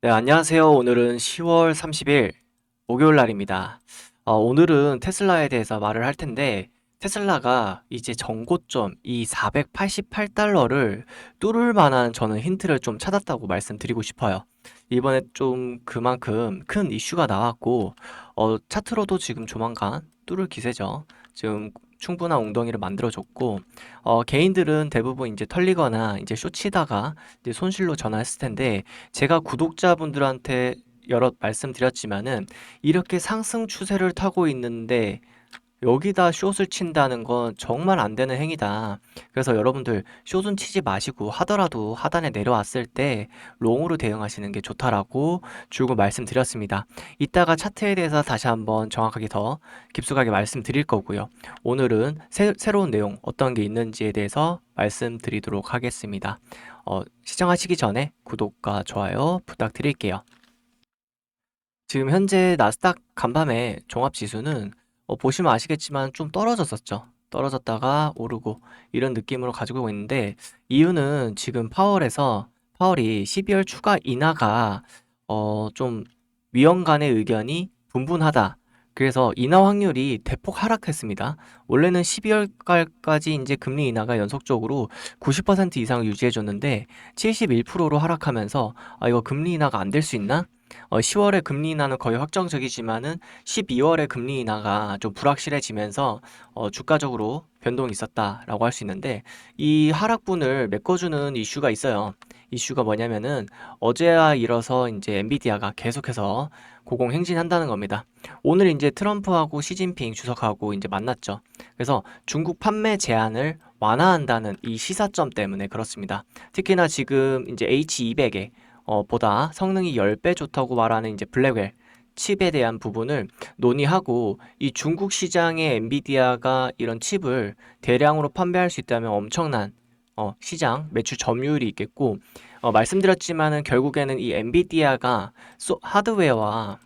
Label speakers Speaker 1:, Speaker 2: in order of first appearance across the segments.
Speaker 1: 네, 안녕하세요. 오늘은 10월 30일 목요일 날입니다. 어, 오늘은 테슬라에 대해서 말을 할 텐데, 테슬라가 이제 전고점 이 488달러를 뚫을 만한 저는 힌트를 좀 찾았다고 말씀드리고 싶어요. 이번에 좀 그만큼 큰 이슈가 나왔고, 어, 차트로도 지금 조만간 뚫을 기세죠. 지금 충분한 웅덩이를 만들어줬고, 어, 개인들은 대부분 이제 털리거나 이제 쇼치다가 이제 손실로 전환했을 텐데, 제가 구독자분들한테 여러 말씀드렸지만은 이렇게 상승 추세를 타고 있는데 여기다 숏을 친다는 건 정말 안 되는 행위다. 그래서 여러분들 숏은 치지 마시고 하더라도 하단에 내려왔을 때 롱으로 대응하시는 게 좋다라고 줄곧 말씀드렸습니다. 이따가 차트에 대해서 다시 한번 정확하게 더 깊숙하게 말씀드릴 거고요. 오늘은 새, 새로운 내용 어떤 게 있는지에 대해서 말씀드리도록 하겠습니다. 어, 시청하시기 전에 구독과 좋아요 부탁드릴게요. 지금 현재 나스닥 간밤에 종합지수는 어, 보시면 아시겠지만 좀 떨어졌었죠. 떨어졌다가 오르고 이런 느낌으로 가지고 있는데 이유는 지금 파월에서 파월이 12월 추가 인하가 어, 좀 위원 간의 의견이 분분하다. 그래서 인하 확률이 대폭 하락했습니다. 원래는 12월까지 이제 금리 인하가 연속적으로 90% 이상을 유지해줬는데 71%로 하락하면서 아 이거 금리 인하가 안 될 수 있나? 어, 10월에 금리 인하는 거의 확정적이지만은 12월에 금리 인하가 좀 불확실해지면서 어, 주가적으로 변동이 있었다라고 할 수 있는데 이 하락분을 메꿔주는 이슈가 있어요. 이슈가 뭐냐면은 어제야 이뤄서 이제 엔비디아가 계속해서 고공 행진한다는 겁니다. 오늘 이제 트럼프하고 시진핑 주석하고 이제 만났죠. 그래서 중국 판매 제한을 완화한다는 이 시사점 때문에 그렇습니다. 특히나 지금 이제 H200에 어, 보다 성능이 10배 좋다고 말하는 이제 블랙웰 칩에 대한 부분을 논의하고 이 중국 시장에 엔비디아가 이런 칩을 대량으로 판매할 수 있다면 엄청난 어, 시장 매출 점유율이 있겠고 어, 말씀드렸지만은 결국에는 이 엔비디아가 소, 하드웨어와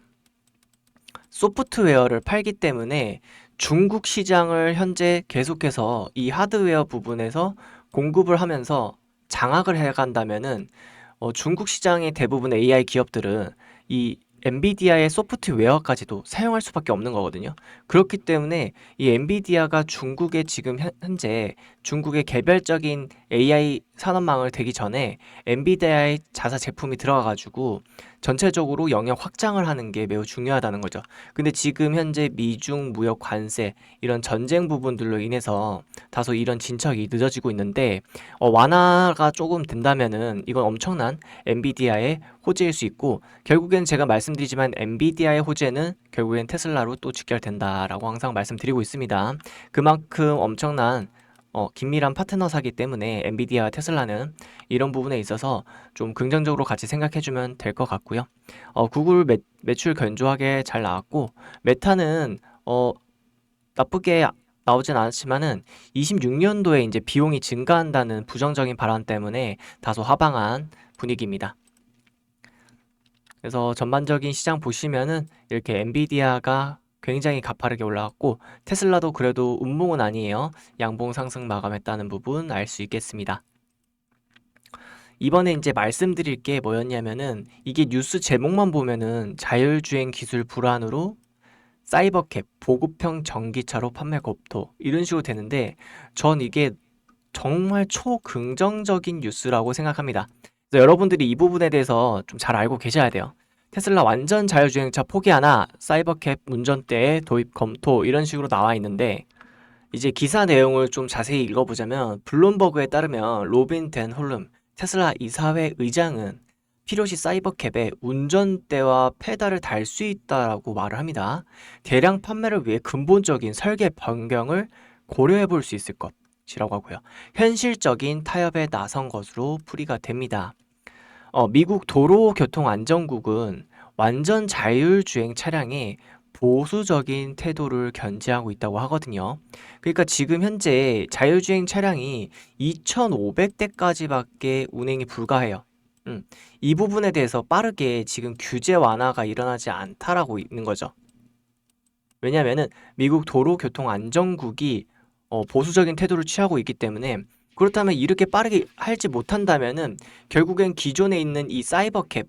Speaker 1: 소프트웨어를 팔기 때문에 중국 시장을 현재 계속해서 이 하드웨어 부분에서 공급을 하면서 장악을 해간다면은 어, 중국 시장의 대부분 AI 기업들은 이 엔비디아의 소프트웨어까지도 사용할 수밖에 없는 거거든요. 그렇기 때문에 이 엔비디아가 중국에 지금 현재 중국의 개별적인 AI 산업망을 되기 전에 엔비디아의 자사 제품이 들어가가지고 전체적으로 영역 확장을 하는 게 매우 중요하다는 거죠. 근데 지금 현재 미중 무역 관세 이런 전쟁 부분들로 인해서 다소 이런 진척이 늦어지고 있는데 어, 완화가 조금 된다면은 이건 엄청난 엔비디아의 호재일 수 있고 결국엔 제가 말씀드리지만 엔비디아의 호재는 결국엔 테슬라로 또 직결된다라고 항상 말씀드리고 있습니다. 그만큼 엄청난 어, 긴밀한 파트너사기 때문에 엔비디아와 테슬라는 이런 부분에 있어서 좀 긍정적으로 같이 생각해주면 될 것 같고요. 어, 구글 매, 매출 견조하게 잘 나왔고 메타는 어, 나쁘게 나오진 않았지만은 26년도에 이제 비용이 증가한다는 부정적인 발언 때문에 다소 하방한 분위기입니다. 그래서 전반적인 시장 보시면은 이렇게 엔비디아가 굉장히 가파르게 올라갔고 테슬라도 그래도 운봉은 아니에요. 양봉 상승 마감했다는 부분 알 수 있겠습니다. 이번에 이제 말씀드릴 게 뭐였냐면은 이게 뉴스 제목만 보면은 자율주행 기술 불안으로 사이버캡 보급형 전기차로 판매 겁도 이런 식으로 되는데 전 이게 정말 초긍정적인 뉴스라고 생각합니다. 여러분들이 이 부분에 대해서 좀 잘 알고 계셔야 돼요. 테슬라 완전 자율주행차 포기하나 사이버캡 운전대에 도입 검토 이런 식으로 나와 있는데 이제 기사 내용을 좀 자세히 읽어보자면 블룸버그에 따르면 로빈 덴 홀름 테슬라 이사회 의장은 필요시 사이버캡에 운전대와 페달을 달 수 있다라고 말을 합니다. 대량 판매를 위해 근본적인 설계 변경을 고려해 볼 수 있을 것이라고 하고요. 현실적인 타협에 나선 것으로 풀이가 됩니다. 어, 미국 도로교통안전국은 완전 자율주행 차량에 보수적인 태도를 견지하고 있다고 하거든요. 그러니까 지금 현재 자율주행 차량이 2,500대까지밖에 운행이 불가해요. 음, 이 부분에 대해서 빠르게 지금 규제 완화가 일어나지 않다라고 있는 거죠. 왜냐면은 미국 도로교통안전국이 어, 보수적인 태도를 취하고 있기 때문에 그렇다면 이렇게 빠르게 할지 못한다면은 결국엔 기존에 있는 이 사이버캡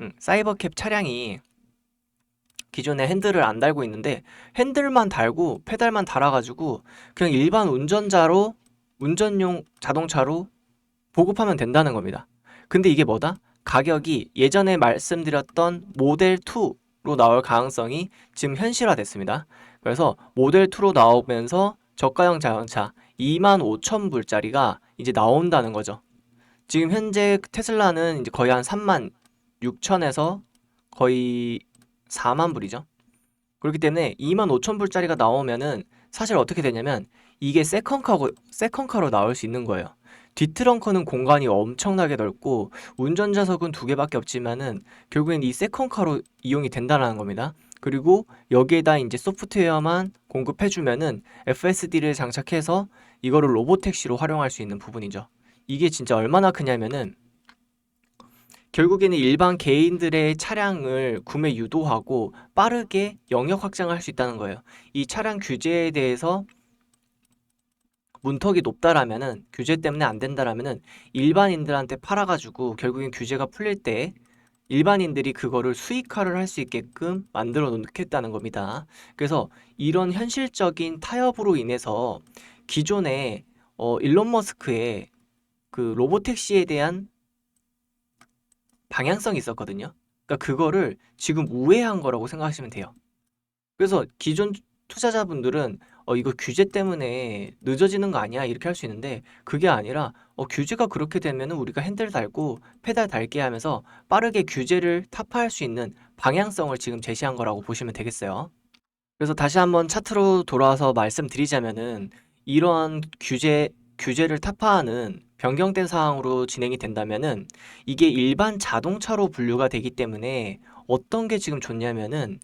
Speaker 1: 음, 사이버캡 차량이 기존에 핸들을 안 달고 있는데 핸들만 달고 페달만 달아가지고 그냥 일반 운전자로 운전용 자동차로 보급하면 된다는 겁니다. 근데 이게 뭐다? 가격이 예전에 말씀드렸던 모델 2로 나올 가능성이 지금 현실화됐습니다. 그래서 모델 2로 나오면서 저가형 자동차 2만 5천 불짜리가 이제 나온다는 거죠. 지금 현재 테슬라는 이제 거의 한 3만 6천에서 거의 4만 불이죠. 그렇기 때문에 2만 5천 불짜리가 나오면은 사실 어떻게 되냐면 이게 세컨카고 세컨카로 나올 수 있는 거예요. 뒷트렁크는 공간이 엄청나게 넓고 운전자석은 두 개밖에 없지만은 결국엔 이 세컨카로 이용이 된다는 겁니다. 그리고 여기에다 이제 소프트웨어만 공급해주면은 FSD를 장착해서 이거를 로보택시로 활용할 수 있는 부분이죠. 이게 진짜 얼마나 크냐면은 결국에는 일반 개인들의 차량을 구매 유도하고 빠르게 영역 확장을 할 수 있다는 거예요. 이 차량 규제에 대해서 문턱이 높다라면은 규제 때문에 안 된다라면은 일반인들한테 팔아가지고 결국엔 규제가 풀릴 때 일반인들이 그거를 수익화를 할 수 있게끔 만들어 놓겠다는 겁니다. 그래서 이런 현실적인 타협으로 인해서 기존에 어, 일론 머스크의 그 로보택시에 대한 방향성이 있었거든요. 그러니까 그거를 지금 우회한 거라고 생각하시면 돼요. 그래서 기존 투자자분들은 어, 이거 규제 때문에 늦어지는 거 아니야? 이렇게 할 수 있는데 그게 아니라 어, 규제가 그렇게 되면은 우리가 핸들 달고 페달 달게 하면서 빠르게 규제를 타파할 수 있는 방향성을 지금 제시한 거라고 보시면 되겠어요. 그래서 다시 한번 차트로 돌아와서 말씀드리자면은 이러한 규제 규제를 타파하는 변경된 사항으로 진행이 된다면은 이게 일반 자동차로 분류가 되기 때문에 어떤 게 지금 좋냐면은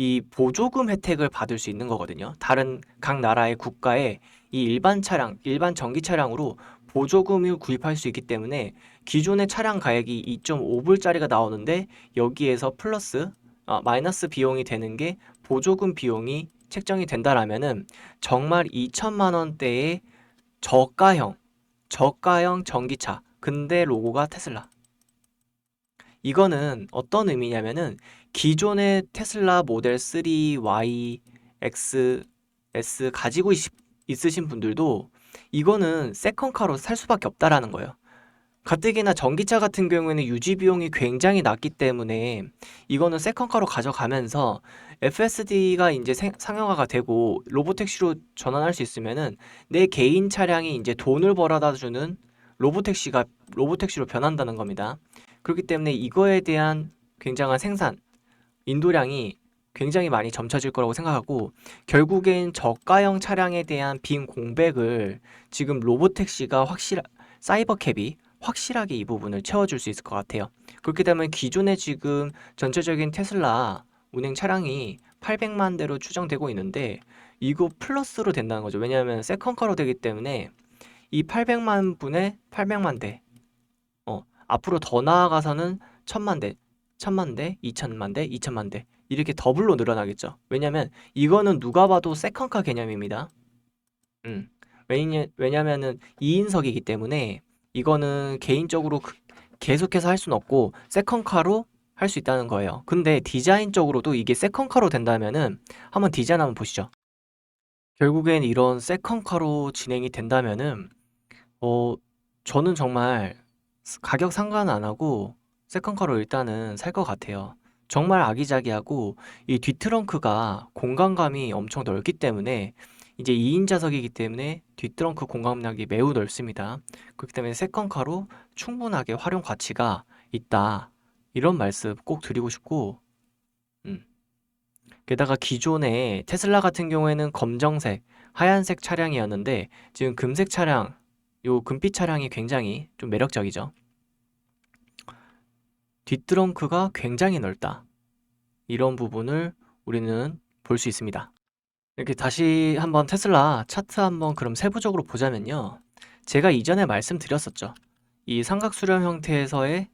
Speaker 1: 이 보조금 혜택을 받을 수 있는 거거든요. 다른 각 나라의 국가에 이 일반 차량, 일반 전기 차량으로 보조금을 구입할 수 있기 때문에 기존의 차량 가액이 2.5불짜리가 나오는데 여기에서 플러스 아, 마이너스 비용이 되는 게 보조금 비용이 책정이 된다라면은 정말 2천만 원대의 저가형 저가형 전기차 근데 로고가 테슬라 이거는 어떤 의미냐면은 기존의 테슬라 모델 3, Y, X, S 가지고 있, 있으신 분들도 이거는 세컨카로 살 수밖에 없다라는 거예요. 가뜩이나 전기차 같은 경우에는 유지 비용이 굉장히 낮기 때문에 이거는 세컨카로 가져가면서 FSD가 이제 생- 상용화가 되고 로보택시로 전환할 수 있으면은 내 개인 차량이 이제 돈을 벌어다 주는 로보택시가 로보택시로 변한다는 겁니다. 그렇기 때문에 이거에 대한 굉장한 생산, 인도량이 굉장히 많이 점쳐질 거라고 생각하고 결국엔 저가형 차량에 대한 빈 공백을 지금 로보택시가 확실 사이버캡이 확실하게 이 부분을 채워줄 수 있을 것 같아요. 그렇게 되면 기존에 지금 전체적인 테슬라 운행 차량이 800만 대로 추정되고 있는데 이거 플러스로 된다는 거죠. 왜냐하면 세컨카로 되기 때문에 이 800만 분의 800만 대 어, 앞으로 더 나아가서는 1000만 대, 1000만 대, 2000만 대, 2000만 대 이렇게 더블로 늘어나겠죠. 왜냐면 이거는 누가 봐도 세컨카 개념입니다. 음. 왜냐, 왜냐면은 2인석이기 때문에 이거는 개인적으로 그- 계속해서 할 수는 없고 세컨카로 할 수 있다는 거예요. 근데 디자인적으로도 이게 세컨카로 된다면은 한번 디자인 한번 보시죠. 결국엔 이런 세컨카로 진행이 된다면은 어 저는 정말 스- 가격 상관 안 하고 세컨카로 일단은 살 것 같아요. 정말 아기자기하고 이 뒷트렁크가 공간감이 엄청 넓기 때문에 이제 2인 좌석이기 때문에 뒷트렁크 공간력이 매우 넓습니다. 그렇기 때문에 세컨카로 충분하게 활용 가치가 있다. 이런 말씀 꼭 드리고 싶고, 음. 게다가 기존에 테슬라 같은 경우에는 검정색, 하얀색 차량이었는데 지금 금색 차량, 요 금빛 차량이 굉장히 좀 매력적이죠. 뒷트렁크가 굉장히 넓다. 이런 부분을 우리는 볼 수 있습니다. 이렇게 다시 한번 테슬라 차트 한번 그럼 세부적으로 보자면요. 제가 이전에 말씀드렸었죠. 이 삼각 수렴 형태에서의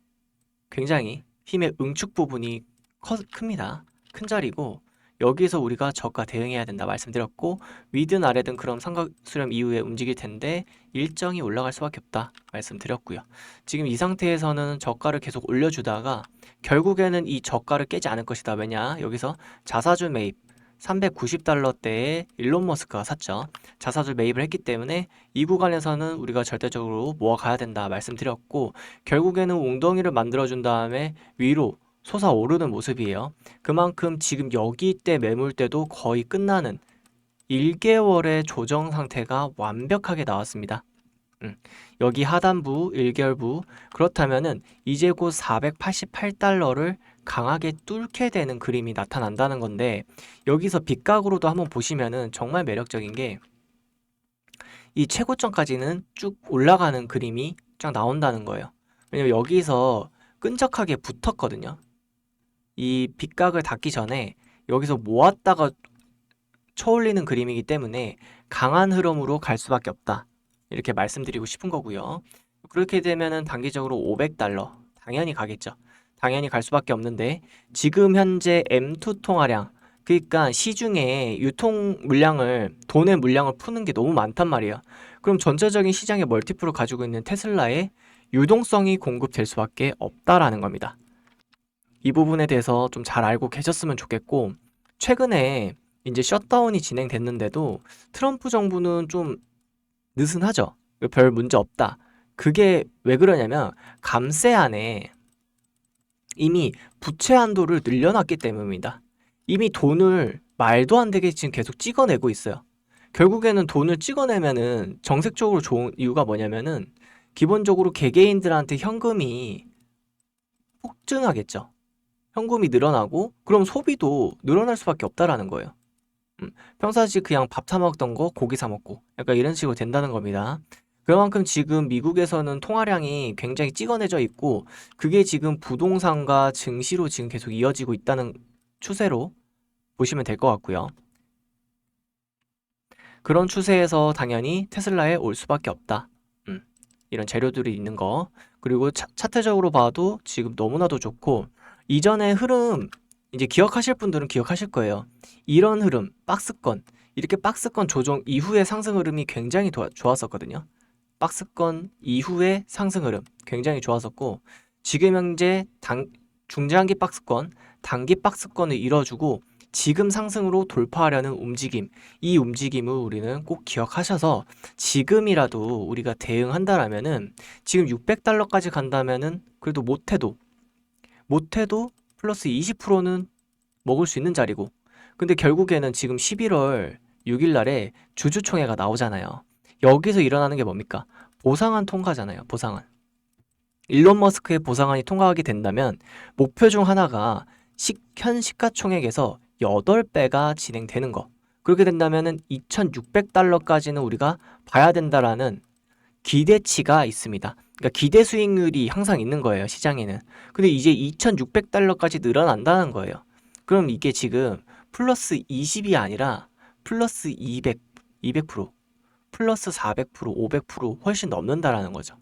Speaker 1: 굉장히 힘의 응축 부분이 커, 큽니다. 큰 자리고 여기서 우리가 저가 대응해야 된다 말씀드렸고 위든 아래든 그럼 삼각 수렴 이후에 움직일 텐데 일정이 올라갈 수밖에 없다 말씀드렸고요. 지금 이 상태에서는 저가를 계속 올려주다가 결국에는 이 저가를 깨지 않을 것이다. 왜냐? 여기서 자사주 매입 390달러대에 일론 머스크가 샀죠. 자사주 매입을 했기 때문에 이 구간에서는 우리가 절대적으로 모아가야 된다 말씀드렸고 결국에는 웅덩이를 만들어준 다음에 위로 솟아오르는 모습이에요. 그만큼 지금 여기 때 매물대도 거의 끝나는 1개월의 조정 상태가 완벽하게 나왔습니다. 음, 여기 하단부 1개월부 그렇다면은 이제 곧 488달러를 강하게 뚫게 되는 그림이 나타난다는 건데 여기서 빗각으로도 한번 보시면은 정말 매력적인 게 이 최고점까지는 쭉 올라가는 그림이 쫙 나온다는 거예요. 왜냐면 여기서 끈적하게 붙었거든요. 이 빗각을 닫기 전에 여기서 모았다가 쳐올리는 그림이기 때문에 강한 흐름으로 갈 수밖에 없다. 이렇게 말씀드리고 싶은 거고요. 그렇게 되면은 단기적으로 500달러 당연히 가겠죠. 당연히 갈 수밖에 없는데 지금 현재 M2 통화량 그러니까 시중에 유통 물량을 돈의 물량을 푸는 게 너무 많단 말이에요. 그럼 전체적인 시장의 멀티플을 가지고 있는 테슬라에 유동성이 공급될 수밖에 없다라는 겁니다. 이 부분에 대해서 좀 잘 알고 계셨으면 좋겠고 최근에 이제 셧다운이 진행됐는데도 트럼프 정부는 좀 느슨하죠. 별 문제 없다. 그게 왜 그러냐면 감세안에 이미 부채 한도를 늘려놨기 때문입니다. 이미 돈을 말도 안 되게 지금 계속 찍어내고 있어요. 결국에는 돈을 찍어내면은 정책적으로 좋은 이유가 뭐냐면은 기본적으로 개개인들한테 현금이 폭증하겠죠. 현금이 늘어나고 그럼 소비도 늘어날 수밖에 없다라는 거예요. 음, 평상시 그냥 밥 사 먹던 거 고기 사 먹고 약간 이런 식으로 된다는 겁니다. 그만큼 지금 미국에서는 통화량이 굉장히 찍어내져 있고 그게 지금 부동산과 증시로 지금 계속 이어지고 있다는 추세로 보시면 될 것 같고요. 그런 추세에서 당연히 테슬라에 올 수밖에 없다. 음, 이런 재료들이 있는 거. 그리고 차, 차트적으로 봐도 지금 너무나도 좋고 이전의 흐름 이제 기억하실 분들은 기억하실 거예요. 이런 흐름, 박스권, 이렇게 박스권 조정 이후의 상승 흐름이 굉장히 도와, 좋았었거든요. 박스권 이후의 상승 흐름 굉장히 좋았었고 지금 현재 당, 중장기 박스권, 단기 박스권을 이뤄주고 지금 상승으로 돌파하려는 움직임, 이 움직임을 우리는 꼭 기억하셔서 지금이라도 우리가 대응한다라면은 지금 600달러까지 간다면은 그래도 못해도 못해도 플러스 20%는 먹을 수 있는 자리고 근데 결국에는 지금 11월 6일 날에 주주총회가 나오잖아요. 여기서 일어나는 게 뭡니까? 보상안 통과잖아요. 보상안. 일론 머스크의 보상안이 통과하게 된다면 목표 중 하나가 시, 현 시가총액에서 8배가 진행되는 거. 그렇게 된다면은 2,600달러까지는 우리가 봐야 된다라는 기대치가 있습니다. 그러니까 기대 수익률이 항상 있는 거예요, 시장에는. 근데 이제 2,600달러까지 늘어난다는 거예요. 그럼 이게 지금 플러스 20이 아니라 플러스 200, 200%, 플러스 400%, 500% 훨씬 넘는다라는 거죠.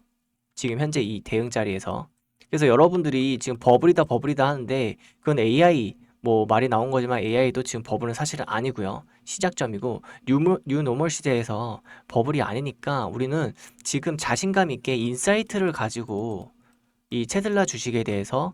Speaker 1: 지금 현재 이 대응 자리에서. 그래서 여러분들이 지금 버블이다 버블이다 하는데 그건 AI 뭐 말이 나온 거지만 AI도 지금 버블은 사실은 아니고요. 시작점이고 뉴, 뉴 노멀 시대에서 버블이 아니니까 우리는 지금 자신감 있게 인사이트를 가지고 이 테슬라 주식에 대해서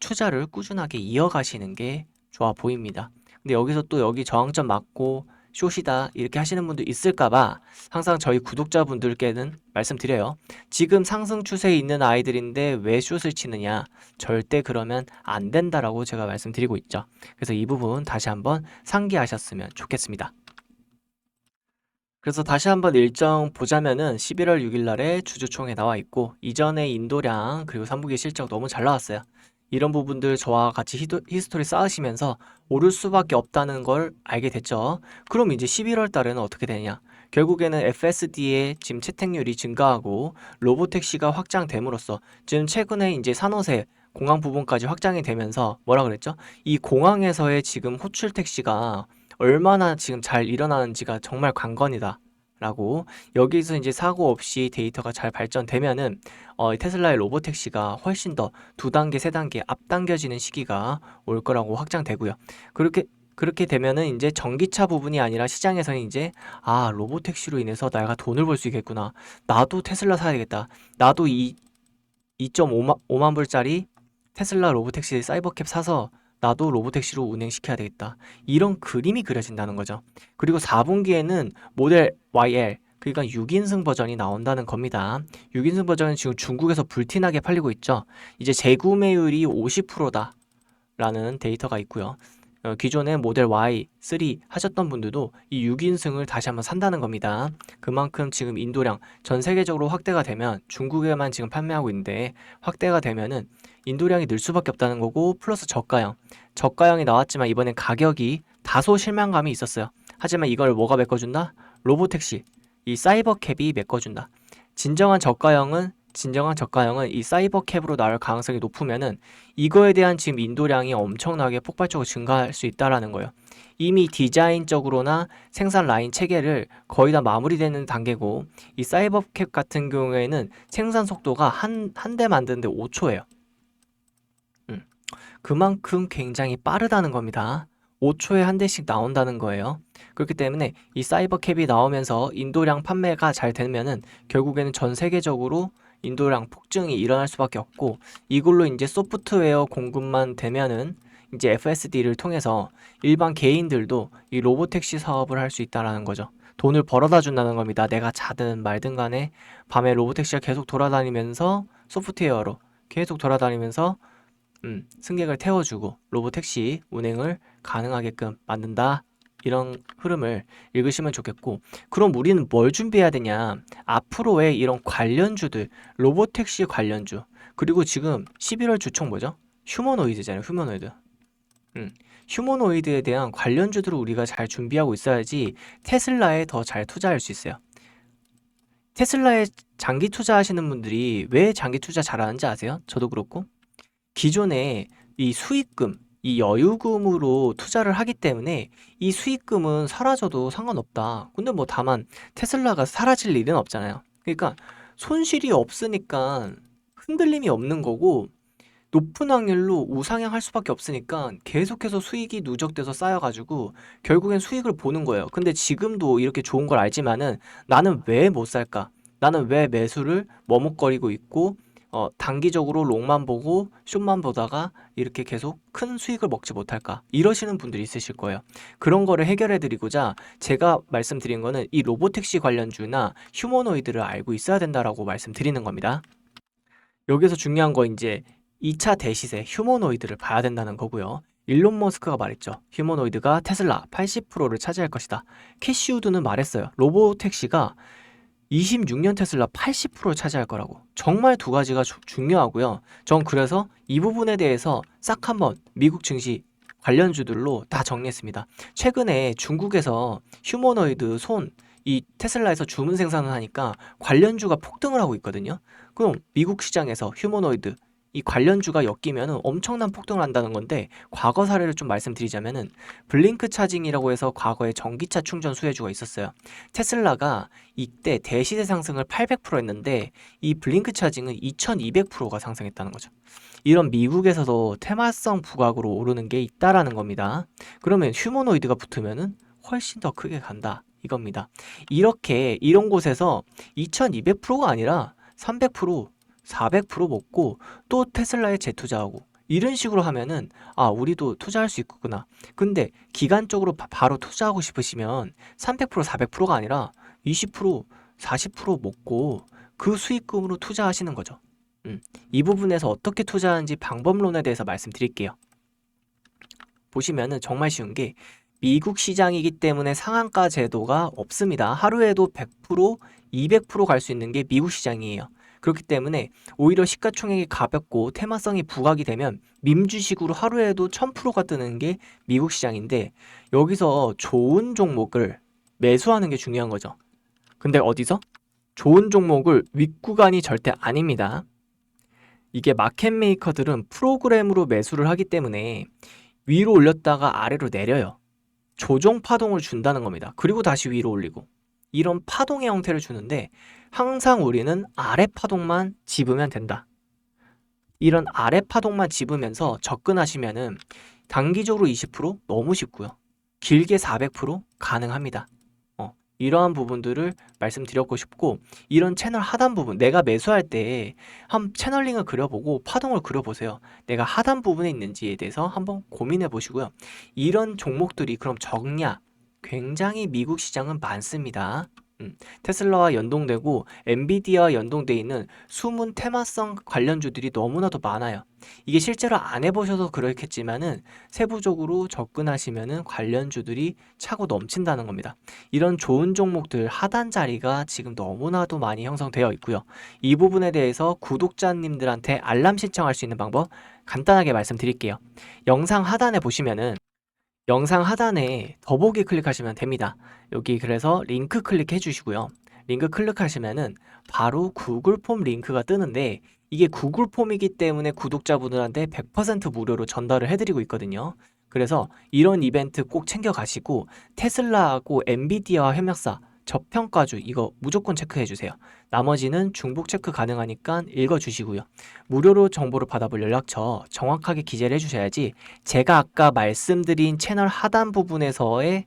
Speaker 1: 투자를 꾸준하게 이어가시는 게 좋아 보입니다. 근데 여기서 또 여기 저항점 맞고 숏이다 이렇게 하시는 분도 있을까봐 항상 저희 구독자분들께는 말씀드려요. 지금 상승 추세에 있는 아이들인데 왜 숏을 치느냐? 절대 그러면 안 된다라고 제가 말씀드리고 있죠. 그래서 이 부분 다시 한번 상기하셨으면 좋겠습니다. 그래서 다시 한번 일정 보자면은 11월 6일 날에 주주총회 나와 있고 이전에 인도량 그리고 3분기 실적 너무 잘 나왔어요. 이런 부분들 저와 같이 히도, 히스토리 쌓으시면서 오를 수밖에 없다는 걸 알게 됐죠. 그럼 이제 11월 달에는 어떻게 되냐? 결국에는 FSD의 지금 채택률이 증가하고 로보택시가 확장됨으로써 지금 최근에 이제 산호세 공항 부분까지 확장이 되면서 뭐라 그랬죠? 이 공항에서의 지금 호출 택시가 얼마나 지금 잘 일어나는지가 정말 관건이다. 라고 여기서 이제 사고 없이 데이터가 잘 발전되면은 어, 테슬라의 로보택시가 훨씬 더 두 단계, 세 단계 앞당겨지는 시기가 올 거라고 확장되고요. 그렇게 그렇게 되면은 이제 전기차 부분이 아니라 시장에서는 이제 아, 로보택시로 인해서 내가 돈을 벌 수 있겠구나. 나도 테슬라 사야 되겠다. 나도 이 2.5만 5만 불짜리 테슬라 로보택시 사이버캡 사서 나도 로보택시로 운행시켜야 되겠다. 이런 그림이 그려진다는 거죠. 그리고 4분기에는 모델 YL 그러니까 6인승 버전이 나온다는 겁니다. 6인승 버전은 지금 중국에서 불티나게 팔리고 있죠. 이제 재구매율이 50%다. 라는 데이터가 있고요. 어, 기존에 모델 Y3 하셨던 분들도 이 6인승을 다시 한번 산다는 겁니다. 그만큼 지금 인도량 전 세계적으로 확대가 되면 중국에만 지금 판매하고 있는데 확대가 되면은 인도량이 늘 수밖에 없다는 거고 플러스 저가형. 저가형이 나왔지만 이번엔 가격이 다소 실망감이 있었어요. 하지만 이걸 뭐가 메꿔준다? 로보택시. 이 사이버캡이 메꿔준다. 진정한 저가형은 진정한 저가형은 이 사이버캡으로 나올 가능성이 높으면은 이거에 대한 지금 인도량이 엄청나게 폭발적으로 증가할 수 있다라는 거예요. 이미 디자인적으로나 생산 라인 체계를 거의 다 마무리되는 단계고 이 사이버캡 같은 경우에는 생산 속도가 한 한 대 만드는데 5초예요. 음. 그만큼 굉장히 빠르다는 겁니다. 5초에 한 대씩 나온다는 거예요. 그렇기 때문에 이 사이버캡이 나오면서 인도량 판매가 잘 되면은 결국에는 전 세계적으로 인도량 폭증이 일어날 수밖에 없고 이걸로 이제 소프트웨어 공급만 되면은 이제 FSD를 통해서 일반 개인들도 이 로보택시 사업을 할 수 있다라는 거죠. 돈을 벌어다 준다는 겁니다. 내가 자든 말든 간에 밤에 로보택시가 계속 돌아다니면서 소프트웨어로 계속 돌아다니면서 음, 승객을 태워주고 로보택시 운행을 가능하게끔 만든다. 이런 흐름을 읽으시면 좋겠고, 그럼 우리는 뭘 준비해야 되냐? 앞으로의 이런 관련주들, 로보택시 관련주, 그리고 지금 11월 주총 뭐죠? 휴머노이드잖아요, 휴머노이드. 음, 휴머노이드에 대한 관련주들을 우리가 잘 준비하고 있어야지 테슬라에 더 잘 투자할 수 있어요. 테슬라에 장기 투자하시는 분들이 왜 장기 투자 잘하는지 아세요? 저도 그렇고. 기존에 이 수익금, 이 여유금으로 투자를 하기 때문에 이 수익금은 사라져도 상관없다. 근데 뭐 다만 테슬라가 사라질 일은 없잖아요. 그러니까 손실이 없으니까 흔들림이 없는 거고 높은 확률로 우상향할 수밖에 없으니까 계속해서 수익이 누적돼서 쌓여가지고 결국엔 수익을 보는 거예요. 근데 지금도 이렇게 좋은 걸 알지만은 나는 왜 못 살까? 나는 왜 매수를 머뭇거리고 있고 어, 단기적으로 롱만 보고 숏만 보다가 이렇게 계속 큰 수익을 먹지 못할까? 이러시는 분들이 있으실 거예요. 그런 거를 해결해 드리고자 제가 말씀드린 거는 이 로보택시 관련주나 휴머노이드를 알고 있어야 된다라고 말씀드리는 겁니다. 여기서 중요한 거 이제 2차 대시세 휴머노이드를 봐야 된다는 거고요. 일론 머스크가 말했죠. 휴머노이드가 테슬라 80%를 차지할 것이다. 캐시우드는 말했어요. 로보택시가 26년 테슬라 80%를 차지할 거라고. 정말 두 가지가 주- 중요하고요. 전 그래서 이 부분에 대해서 싹 한번 미국 증시 관련주들로 다 정리했습니다. 최근에 중국에서 휴머노이드 손, 이 테슬라에서 주문 생산을 하니까 관련주가 폭등을 하고 있거든요. 그럼 미국 시장에서 휴머노이드 이 관련주가 엮이면 엄청난 폭등을 한다는 건데 과거 사례를 좀 말씀드리자면은 블링크 차징이라고 해서 과거에 전기차 충전 수혜주가 있었어요. 테슬라가 이때 대시세 상승을 800% 했는데 이 블링크 차징은 2200%가 상승했다는 거죠. 이런 미국에서도 테마성 부각으로 오르는 게 있다라는 겁니다. 그러면 휴머노이드가 붙으면은 훨씬 더 크게 간다 이겁니다. 이렇게 이런 곳에서 2200%가 아니라 300% 400% 먹고 또 테슬라에 재투자하고 이런 식으로 하면은 아 우리도 투자할 수 있구나. 근데 기간적으로 바, 바로 투자하고 싶으시면 300% 400%가 아니라 20% 40% 먹고 그 수익금으로 투자하시는 거죠. 음, 이 부분에서 어떻게 투자하는지 방법론에 대해서 말씀드릴게요. 보시면은 정말 쉬운 게 미국 시장이기 때문에 상한가 제도가 없습니다. 하루에도 100%, 200%갈 수 있는 게 미국 시장이에요. 그렇기 때문에 오히려 시가총액이 가볍고 테마성이 부각이 되면 밈주식으로 하루에도 1000%가 뜨는 게 미국 시장인데 여기서 좋은 종목을 매수하는 게 중요한 거죠. 근데 어디서? 좋은 종목을 윗구간이 절대 아닙니다. 이게 마켓 메이커들은 프로그램으로 매수를 하기 때문에 위로 올렸다가 아래로 내려요. 조정 파동을 준다는 겁니다. 그리고 다시 위로 올리고. 이런 파동의 형태를 주는데 항상 우리는 아래 파동만 집으면 된다. 이런 아래 파동만 집으면서 접근하시면은 단기적으로 20% 너무 쉽고요. 길게 400% 가능합니다. 어, 이러한 부분들을 말씀드렸고 싶고 이런 채널 하단 부분 내가 매수할 때 한 채널링을 그려보고 파동을 그려보세요. 내가 하단 부분에 있는지에 대해서 한번 고민해 보시고요. 이런 종목들이 그럼 적냐? 굉장히 미국 시장은 많습니다. 음, 테슬라와 연동되고 엔비디아와 연동돼 있는 숨은 테마성 관련주들이 너무나도 많아요. 이게 실제로 안 해보셔서 그렇겠지만은 세부적으로 접근하시면은 관련주들이 차고 넘친다는 겁니다. 이런 좋은 종목들 하단 자리가 지금 너무나도 많이 형성되어 있고요. 이 부분에 대해서 구독자님들한테 알람 신청할 수 있는 방법 간단하게 말씀드릴게요. 영상 하단에 보시면은 영상 하단에 더보기 클릭하시면 됩니다. 여기 그래서 링크 클릭해 주시고요. 링크 클릭하시면은 바로 구글 폼 링크가 뜨는데 이게 구글 폼이기 때문에 구독자분들한테 100% 무료로 전달을 해드리고 있거든요. 그래서 이런 이벤트 꼭 챙겨 가시고 테슬라하고 엔비디아와 협력사 저평가주 이거 무조건 체크해 주세요. 나머지는 중복 체크 가능하니까 읽어 주시고요. 무료로 정보를 받아볼 연락처 정확하게 기재를 해 주셔야지 제가 아까 말씀드린 채널 하단 부분에서의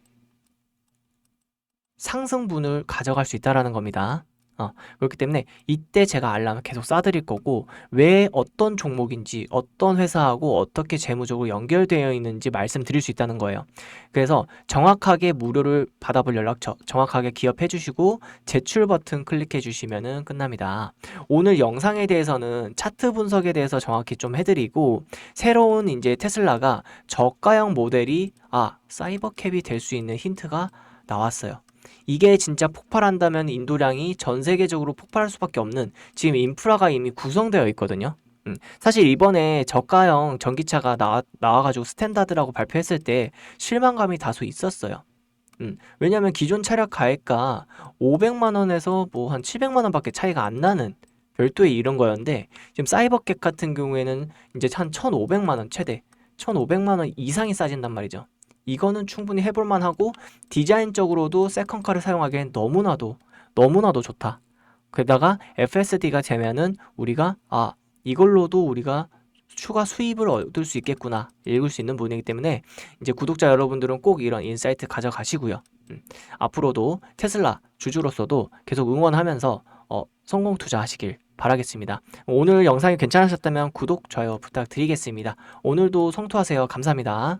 Speaker 1: 상승분을 가져갈 수 있다라는 겁니다. 어, 그렇기 때문에 이때 제가 알람을 계속 쏴드릴 거고 왜 어떤 종목인지 어떤 회사하고 어떻게 재무적으로 연결되어 있는지 말씀드릴 수 있다는 거예요. 그래서 정확하게 무료를 받아볼 연락처 정확하게 기업해 주시고 제출 버튼 클릭해 주시면은 끝납니다. 오늘 영상에 대해서는 차트 분석에 대해서 정확히 좀 해드리고 새로운 이제 테슬라가 저가형 모델이 아 사이버캡이 될 수 있는 힌트가 나왔어요. 이게 진짜 폭발한다면 인도량이 전 세계적으로 폭발할 수밖에 없는 지금 인프라가 이미 구성되어 있거든요. 음, 사실 이번에 저가형 전기차가 나와, 나와가지고 스탠다드라고 발표했을 때 실망감이 다소 있었어요. 음, 왜냐면 기존 차량 가액가 500만 원에서 뭐 한 700만 원 밖에 차이가 안 나는 별도의 이런 거였는데 지금 사이버캡 같은 경우에는 이제 한 1,500만 원 최대 1,500만 원 이상이 싸진단 말이죠. 이거는 충분히 해볼 만 하고 디자인적으로도 세컨카를 사용하기엔 너무나도 너무나도 좋다. 게다가 FSD가 되면은 우리가 아 이걸로도 우리가 추가 수입을 얻을 수 있겠구나 읽을 수 있는 부분이기 때문에 이제 구독자 여러분들은 꼭 이런 인사이트 가져가시고요. 음, 앞으로도 테슬라 주주로서도 계속 응원하면서 어, 성공 투자하시길 바라겠습니다. 오늘 영상이 괜찮으셨다면 구독, 좋아요 부탁드리겠습니다. 오늘도 성투하세요. 감사합니다.